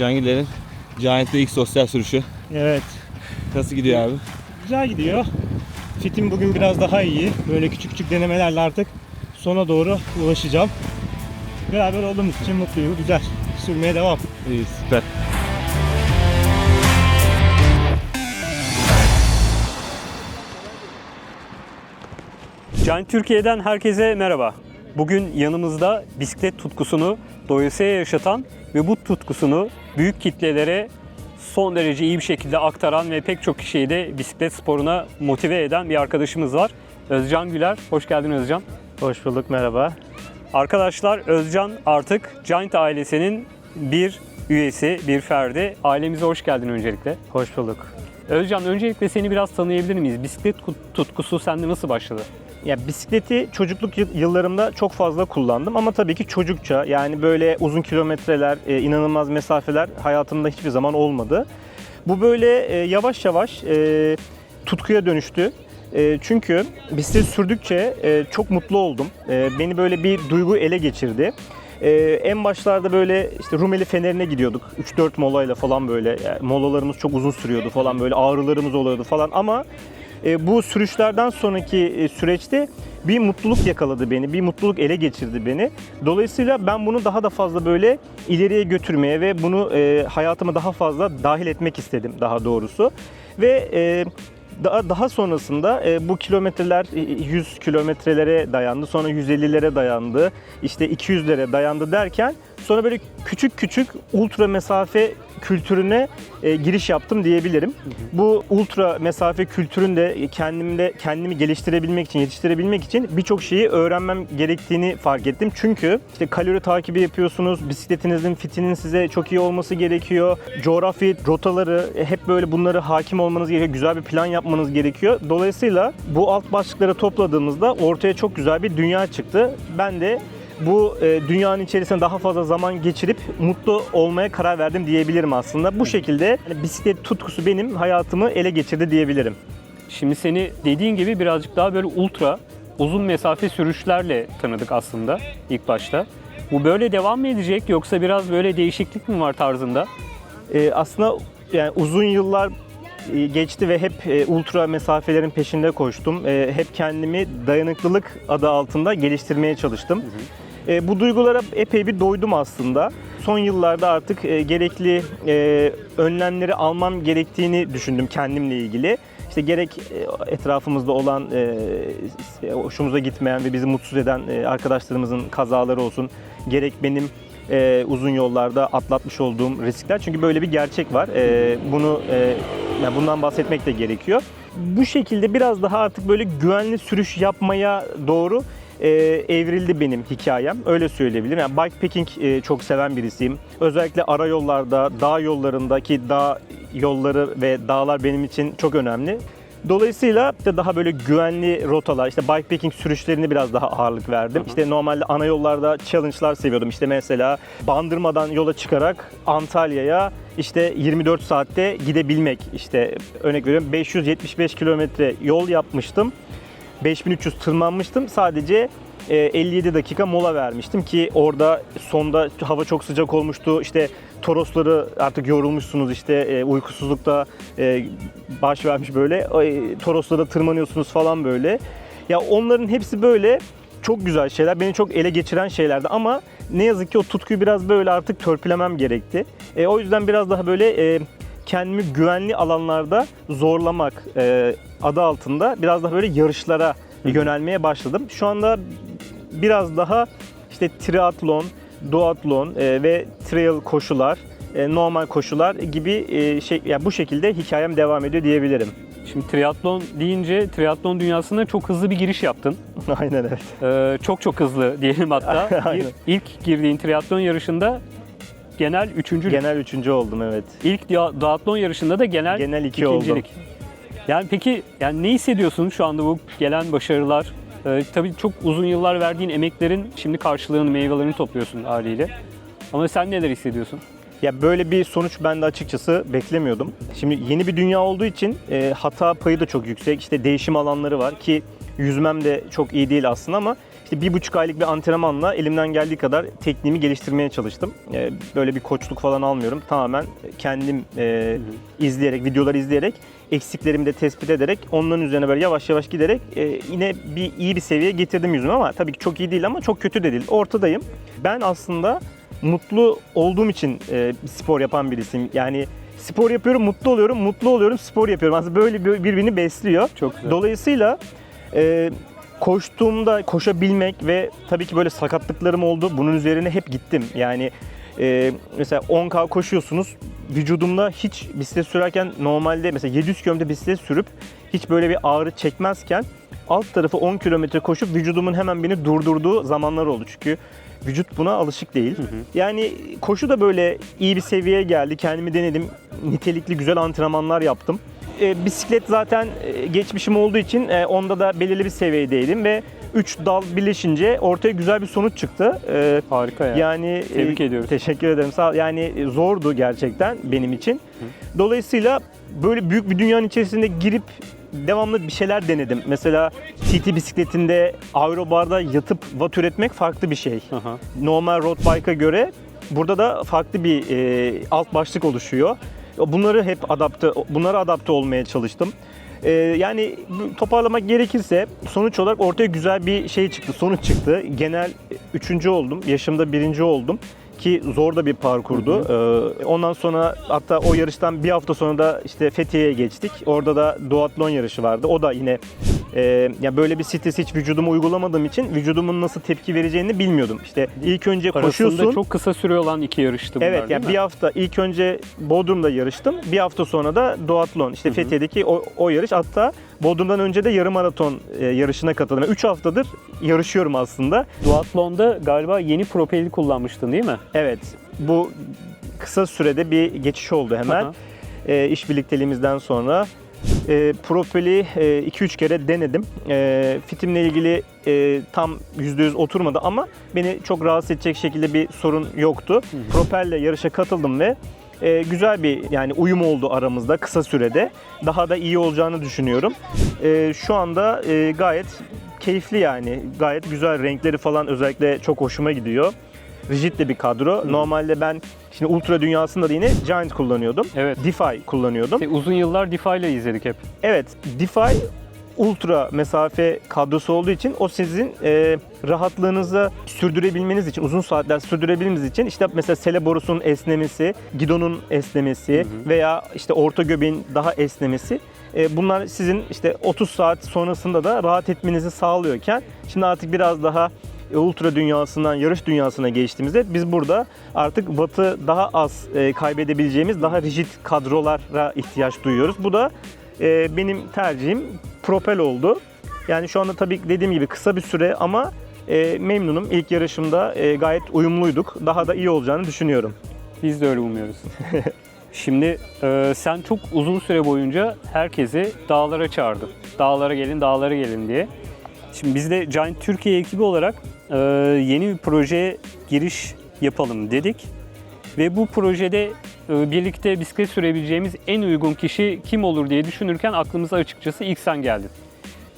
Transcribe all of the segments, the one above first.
Özcan Güler'in Giant'te ilk sosyal sürüşü. Evet. Nasıl gidiyor abi? Güzel gidiyor. Fitim bugün biraz daha iyi. Böyle küçük küçük denemelerle artık sona doğru ulaşacağım. Beraber olduğumuz için mutluyum. Güzel. Sürmeye devam. İyi süper. Can Türkiye'den herkese merhaba. Bugün yanımızda bisiklet tutkusunu doyasıya yaşatan ve bu tutkusunu büyük kitlelere son derece iyi bir şekilde aktaran ve pek çok kişiyi de bisiklet sporuna motive eden bir arkadaşımız var. Özcan Güler. Hoş geldin Özcan. Hoş bulduk. Merhaba. Arkadaşlar Özcan artık Giant ailesinin bir üyesi, bir ferdi. Ailemize hoş geldin öncelikle. Hoş bulduk. Özcan öncelikle seni biraz tanıyabilir miyiz? Bisiklet tutkusu sende nasıl başladı? Ya bisikleti çocukluk yıl- yıllarımda çok fazla kullandım ama tabii ki çocukça yani böyle uzun kilometreler, e, inanılmaz mesafeler hayatımda hiçbir zaman olmadı. Bu böyle e, yavaş yavaş e, tutkuya dönüştü. Çünkü bisiklet sürdükçe çok mutlu oldum. Beni böyle bir duygu ele geçirdi. E, en başlarda böyle işte Rumeli Feneri'ne gidiyorduk. 3-4 molayla falan böyle. Yani molalarımız çok uzun sürüyordu falan böyle ağrılarımız oluyordu falan ama bu sürüşlerden sonraki e, süreçte bir mutluluk yakaladı beni, bir mutluluk ele geçirdi beni. Dolayısıyla ben bunu daha da fazla böyle ileriye götürmeye ve bunu e, hayatıma daha fazla dahil etmek istedim daha doğrusu. Ve e, daha, sonrasında e, bu kilometreler e, 100 kilometrelere dayandı, sonra 150'lere dayandı, işte 200'lere dayandı derken sonra böyle küçük küçük ultra mesafe kültürüne e, giriş yaptım diyebilirim. Bu ultra mesafe kültüründe kendimde kendimi geliştirebilmek için, yetiştirebilmek için birçok şeyi öğrenmem gerektiğini fark ettim. Çünkü işte kalori takibi yapıyorsunuz, bisikletinizin fitinin size çok iyi olması gerekiyor. Coğrafi rotaları e, hep böyle bunları hakim olmanız gerekiyor. Güzel bir plan yapmanız gerekiyor. Dolayısıyla bu alt başlıkları topladığımızda ortaya çok güzel bir dünya çıktı. Ben de bu e, dünyanın içerisinde daha fazla zaman geçirip mutlu olmaya karar verdim diyebilirim aslında. Bu şekilde yani bisiklet tutkusu benim hayatımı ele geçirdi diyebilirim. Şimdi seni dediğin gibi birazcık daha böyle ultra uzun mesafe sürüşlerle tanıdık aslında ilk başta. Bu böyle devam mı edecek yoksa biraz böyle değişiklik mi var tarzında? E, aslında yani uzun yıllar e, geçti ve hep e, ultra mesafelerin peşinde koştum. E, hep kendimi dayanıklılık adı altında geliştirmeye çalıştım. E, bu duygulara epey bir doydum aslında. Son yıllarda artık e, gerekli e, önlemleri almam gerektiğini düşündüm kendimle ilgili. İşte gerek e, etrafımızda olan e, hoşumuza gitmeyen ve bizi mutsuz eden e, arkadaşlarımızın kazaları olsun, gerek benim uzun yollarda atlatmış olduğum riskler. Çünkü böyle bir gerçek var. Bunu yani bundan bahsetmek de gerekiyor. Bu şekilde biraz daha artık böyle güvenli sürüş yapmaya doğru e, evrildi benim hikayem. Öyle söyleyebilirim. Yani bikepacking e, çok seven birisiyim. Özellikle ara yollarda, dağ yollarındaki dağ yolları ve dağlar benim için çok önemli. Dolayısıyla işte daha böyle güvenli rotalar, işte bikepacking sürüşlerine biraz daha ağırlık verdim. İşte normalde ana yollarda challenge'lar seviyordum. İşte mesela Bandırma'dan yola çıkarak Antalya'ya işte 24 saatte gidebilmek. İşte örnek veriyorum 575 kilometre yol yapmıştım. 5300 tırmanmıştım. Sadece e, 57 dakika mola vermiştim ki orada sonda hava çok sıcak olmuştu. İşte Torosları artık yorulmuşsunuz işte e, uykusuzlukta e, baş vermiş böyle. E, Toroslara tırmanıyorsunuz falan böyle. Ya onların hepsi böyle çok güzel şeyler. Beni çok ele geçiren şeylerdi ama ne yazık ki o tutkuyu biraz böyle artık törpülemem gerekti. E, o yüzden biraz daha böyle e, kendimi güvenli alanlarda zorlamak e, adı altında biraz daha böyle yarışlara yönelmeye başladım. Şu anda biraz daha işte triatlon, duatlon e, ve trail koşular, e, normal koşular gibi e, şey yani bu şekilde hikayem devam ediyor diyebilirim. Şimdi triatlon deyince triatlon dünyasına çok hızlı bir giriş yaptın. Aynen evet. Ee, çok çok hızlı diyelim hatta. Aynen. İlk girdiğin triatlon yarışında genel üçüncülük. Genel üçüncü oldum evet. İlk duatlon yarışında da genel, Genel iki oldum. ikincilik. Yani peki yani ne hissediyorsun şu anda bu gelen başarılar? Ee, tabii çok uzun yıllar verdiğin emeklerin şimdi karşılığını, meyvelerini topluyorsun haliyle. Ama sen neler hissediyorsun? Ya böyle bir sonuç ben de açıkçası beklemiyordum. Şimdi yeni bir dünya olduğu için e, hata payı da çok yüksek. İşte değişim alanları var ki yüzmem de çok iyi değil aslında ama işte bir buçuk aylık bir antrenmanla elimden geldiği kadar tekniğimi geliştirmeye çalıştım. E, böyle bir koçluk falan almıyorum. Tamamen kendim e, izleyerek, videoları izleyerek, eksiklerimi de tespit ederek, onların üzerine böyle yavaş yavaş giderek e, yine bir iyi bir seviyeye getirdim yüzümü ama tabii ki çok iyi değil ama çok kötü de değil. Ortadayım. Ben aslında mutlu olduğum için e, spor yapan birisiyim. Yani spor yapıyorum, mutlu oluyorum, mutlu oluyorum, spor yapıyorum. Aslında böyle bir- birbirini besliyor. Çok güzel. Dolayısıyla e, koştuğumda koşabilmek ve tabii ki böyle sakatlıklarım oldu. Bunun üzerine hep gittim. Yani e, mesela 10K koşuyorsunuz. Vücudumda hiç bisiklet sürerken normalde mesela 700 km bisiklet sürüp hiç böyle bir ağrı çekmezken alt tarafı 10 kilometre koşup vücudumun hemen beni durdurduğu zamanlar oldu. Çünkü vücut buna alışık değil. Yani koşu da böyle iyi bir seviyeye geldi. Kendimi denedim. Nitelikli güzel antrenmanlar yaptım. E, bisiklet zaten e, geçmişim olduğu için e, onda da belirli bir seviyedeydim ve 3 dal birleşince ortaya güzel bir sonuç çıktı. E, Harika ya. yani Tebrik e, ediyoruz. Teşekkür ederim. Sağ ol. Yani e, zordu gerçekten benim için. Dolayısıyla böyle büyük bir dünyanın içerisinde girip devamlı bir şeyler denedim. Mesela TT bisikletinde aerobarda yatıp watt üretmek farklı bir şey. Aha. Normal road bike'a göre burada da farklı bir e, alt başlık oluşuyor. Bunları hep adapte, bunlara adapte olmaya çalıştım. E, yani toparlamak gerekirse sonuç olarak ortaya güzel bir şey çıktı, sonuç çıktı. Genel üçüncü oldum, yaşımda birinci oldum ki zor da bir parkurdu. E, ondan sonra hatta o yarıştan bir hafta sonra da işte Fethiye'ye geçtik. Orada da duatlon yarışı vardı. O da yine e, ya böyle bir stres hiç vücuduma uygulamadığım için vücudumun nasıl tepki vereceğini bilmiyordum. İşte ilk önce Arasında koşuyorsun. çok kısa süre olan iki yarıştı bunlar Evet değil yani bir hafta ilk önce Bodrum'da yarıştım. Bir hafta sonra da duatlon işte Fethiye'deki o, o yarış hatta Bodrum'dan önce de yarım maraton e, yarışına katıldım. 3 haftadır yarışıyorum aslında. Duatlon'da galiba yeni propeli kullanmıştın değil mi? Evet bu kısa sürede bir geçiş oldu hemen. Aha. e, iş birlikteliğimizden sonra. E, Propel'i 2-3 kere denedim. E, fitimle ilgili e, tam %100 oturmadı ama beni çok rahatsız edecek şekilde bir sorun yoktu. Propel'le yarışa katıldım ve e, güzel bir yani uyum oldu aramızda kısa sürede. Daha da iyi olacağını düşünüyorum. E, şu anda e, gayet keyifli yani. Gayet güzel renkleri falan özellikle çok hoşuma gidiyor. Rigid de bir kadro. Normalde ben şimdi ultra dünyasında da yine Giant kullanıyordum. Evet. Defy kullanıyordum. İşte uzun yıllar Defy ile izledik hep. Evet, Defy ultra mesafe kadrosu olduğu için o sizin e, rahatlığınızı sürdürebilmeniz için, uzun saatler sürdürebilmeniz için işte mesela sele borusunun esnemesi, gidonun esnemesi veya işte orta göbeğin daha esnemesi e, bunlar sizin işte 30 saat sonrasında da rahat etmenizi sağlıyorken şimdi artık biraz daha ultra dünyasından yarış dünyasına geçtiğimizde biz burada artık wattı daha az e, kaybedebileceğimiz daha rigid kadrolara ihtiyaç duyuyoruz. Bu da e, benim tercihim Propel oldu. Yani şu anda tabii dediğim gibi kısa bir süre ama e, memnunum. İlk yarışımda e, gayet uyumluyduk. Daha da iyi olacağını düşünüyorum. Biz de öyle umuyoruz. Şimdi e, sen çok uzun süre boyunca herkesi dağlara çağırdın. Dağlara gelin, dağlara gelin diye. Şimdi biz de Giant Türkiye ekibi olarak e, yeni bir projeye giriş yapalım dedik. Ve bu projede e, birlikte bisiklet sürebileceğimiz en uygun kişi kim olur diye düşünürken aklımıza açıkçası ilk sen geldin.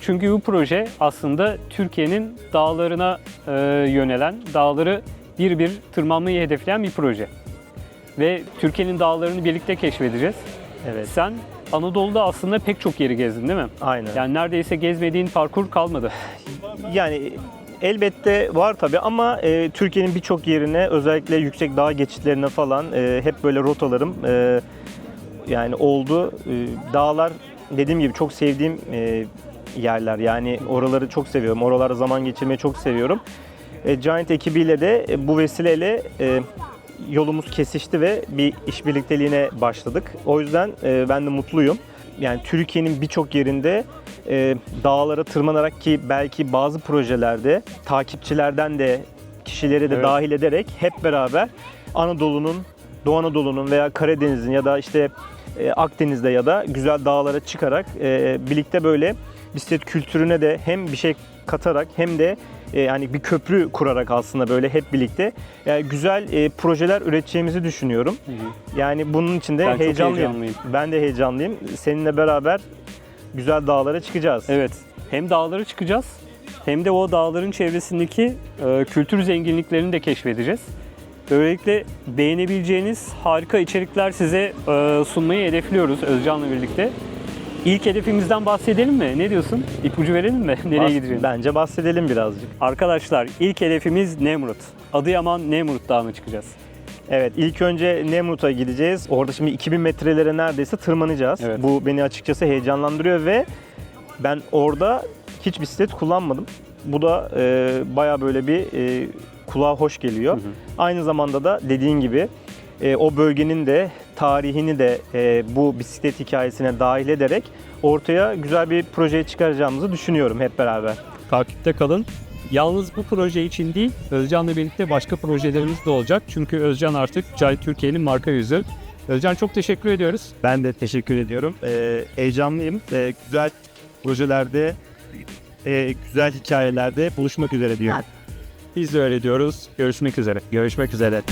Çünkü bu proje aslında Türkiye'nin dağlarına e, yönelen, dağları bir bir tırmanmayı hedefleyen bir proje. Ve Türkiye'nin dağlarını birlikte keşfedeceğiz. Evet. Sen Anadolu'da aslında pek çok yeri gezdin değil mi? Aynen. Yani, Yani neredeyse gezmediğin parkur kalmadı. Elbette var tabii ama e, Türkiye'nin birçok yerine özellikle yüksek dağ geçitlerine falan e, hep böyle rotalarım e, yani oldu. E, dağlar dediğim gibi çok sevdiğim e, yerler. Yani oraları çok seviyorum. Oralarda zaman geçirmeyi çok seviyorum. E, Giant ekibiyle de e, bu vesileyle e, yolumuz kesişti ve bir iş birlikteliğine başladık. O yüzden e, ben de mutluyum. Yani Türkiye'nin birçok yerinde e, dağlara tırmanarak ki belki bazı projelerde takipçilerden de kişileri de Evet. dahil ederek hep beraber Anadolu'nun, Doğu Anadolu'nun veya Karadeniz'in ya da işte e, Akdeniz'de ya da güzel dağlara çıkarak e, birlikte böyle bisiklet kültürüne de hem bir şey katarak hem de yani bir köprü kurarak aslında böyle hep birlikte yani güzel e, projeler üreteceğimizi düşünüyorum. Yani bunun için de Ben heyecanlıyım. heyecanlıyım. Ben de heyecanlıyım. Seninle beraber güzel dağlara çıkacağız. Evet. Hem dağlara çıkacağız hem de o dağların çevresindeki e, kültür zenginliklerini de keşfedeceğiz. Böylelikle beğenebileceğiniz harika içerikler size e, sunmayı hedefliyoruz Özcan'la birlikte. İlk hedefimizden bahsedelim mi? Ne diyorsun? İpucu verelim mi? Nereye Bas- gideceğiz? Bence bahsedelim birazcık. Arkadaşlar ilk hedefimiz Nemrut. Adıyaman Nemrut Dağı'na çıkacağız. Evet ilk önce Nemrut'a gideceğiz. Orada şimdi 2000 metrelere neredeyse tırmanacağız. Evet. Bu beni açıkçası heyecanlandırıyor ve ben orada hiç bisiklet kullanmadım. Bu da e, baya böyle bir e, kulağa hoş geliyor. Hı hı. Aynı zamanda da dediğin gibi e, o bölgenin de tarihini de e, bu bisiklet hikayesine dahil ederek ortaya güzel bir proje çıkaracağımızı düşünüyorum hep beraber. takipte kalın. Yalnız bu proje için değil, Özcan'la birlikte başka projelerimiz de olacak. Çünkü Özcan artık Cahit Türkiye'nin marka yüzü. Özcan çok teşekkür ediyoruz. Ben de teşekkür ediyorum. Ee, heyecanlıyım. Ee, güzel projelerde, e, güzel hikayelerde buluşmak üzere diyorum. Biz de öyle diyoruz. Görüşmek üzere. Görüşmek üzere.